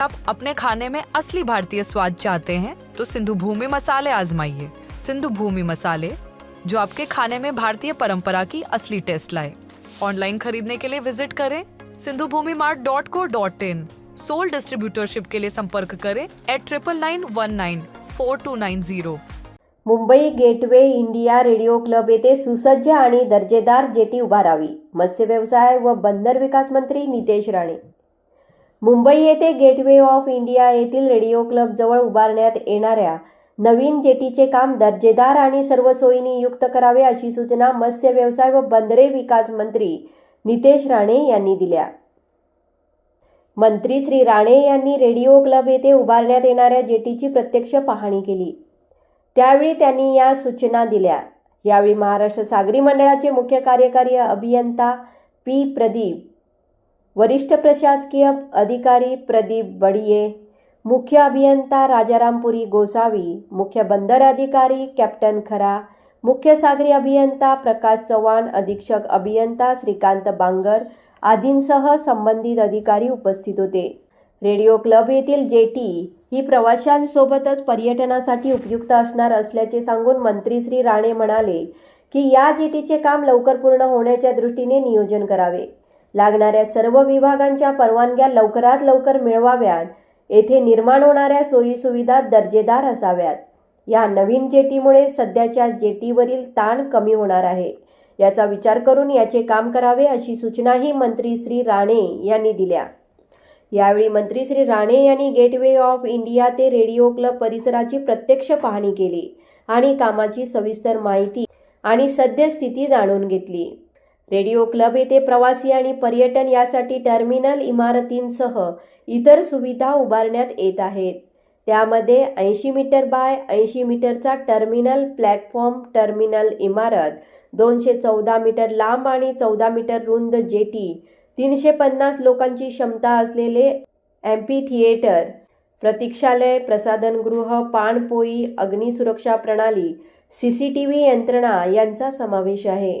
आप अपने खाने में असली भारतीय स्वाद चाहते हैं तो सिंधु भूमि मसाले आजमाइए। सिंधु भूमि मसाले, जो आपके खाने में भारतीय परंपरा की असली टेस्ट लाए। ऑनलाइन खरीदने के लिए विज़िट करें Sindhu Bhumi mart dot co dot in. Sole distributorship के लिए संपर्क करें at triple nine one nine four two nine zero Mumbai gateway India radio club येथे सुसज्ज आणि दर्जेदार जेटी उभारावी। मत्स्य व्यवसाय व बंदर विकास मंत्री नितेश राणे। मुंबई येथे गेटवे ऑफ इंडिया येथील रेडिओ क्लब जवळ उभारण्यात येणाऱ्या नवीन जेटीचे काम दर्जेदार आणि सर्व सोयींनी युक्त करावे अशी सूचना मत्स्य व्यवसाय व बंदरे विकास मंत्री नितेश राणे यांनी दिल्या. मंत्री श्री राणे यांनी रेडिओ क्लब येथे उभारण्यात येणाऱ्या जेटीची प्रत्यक्ष पाहणी केली. त्यावेळी त्यांनी या सूचना दिल्या. यावेळी महाराष्ट्र सागरी मंडळाचे मुख्य कार्यकारी अभियंता पी प्रदीप वरिष्ठ प्रशासकीय अधिकारी प्रदीप बडिये मुख्य अभियंता राजारामपुरी गोसावी मुख्य बंदर अधिकारी कॅप्टन खरा मुख्य सागरी अभियंता प्रकाश चव्हाण अधीक्षक अभियंता श्रीकांत बांगर आदींसह संबंधित अधिकारी उपस्थित होते. रेडिओ क्लब येथील जेटी ही प्रवाशांसोबतच पर्यटनासाठी उपयुक्त असणार असल्याचे सांगून मंत्री श्री राणे म्हणाले की या जेटीचे काम लवकर पूर्ण होण्याच्या दृष्टीने नियोजन करावे. लागणाऱ्या सर्व विभागांच्या परवानग्या लवकरात लवकर मिळवाव्यात. येथे निर्माण होणाऱ्या सोयीसुविधा दर्जेदार असाव्यात. या नवीन जेटीमुळे सध्याच्या जेटीवरील ताण कमी होणार आहे. याचा विचार करून याचे काम करावे अशी सूचनाही मंत्री श्री राणे यांनी दिल्या. यावेळी मंत्री श्री राणे यांनी गेटवे ऑफ इंडिया ते रेडिओ क्लब परिसराची प्रत्यक्ष पाहणी केली आणि कामाची सविस्तर माहिती आणि सद्यस्थिती जाणून घेतली. रेडिओ क्लब येथे प्रवासी आणि पर्यटन यासाठी टर्मिनल इमारतींसह इतर सुविधा उभारण्यात येत आहेत. त्यामध्ये ऐंशी मीटर बाय ऐंशी मीटरचा टर्मिनल प्लॅटफॉर्म टर्मिनल इमारत दोनशे चौदा मीटर लांब आणि चौदा मीटर रुंद जेटी तीनशे पन्नास लोकांची क्षमता असलेले एम्पी थिएटर प्रतीक्षालय प्रसाधनगृह पाणपोई अग्निसुरक्षा प्रणाली सी सी टी व्ही यंत्रणा यांचा समावेश आहे.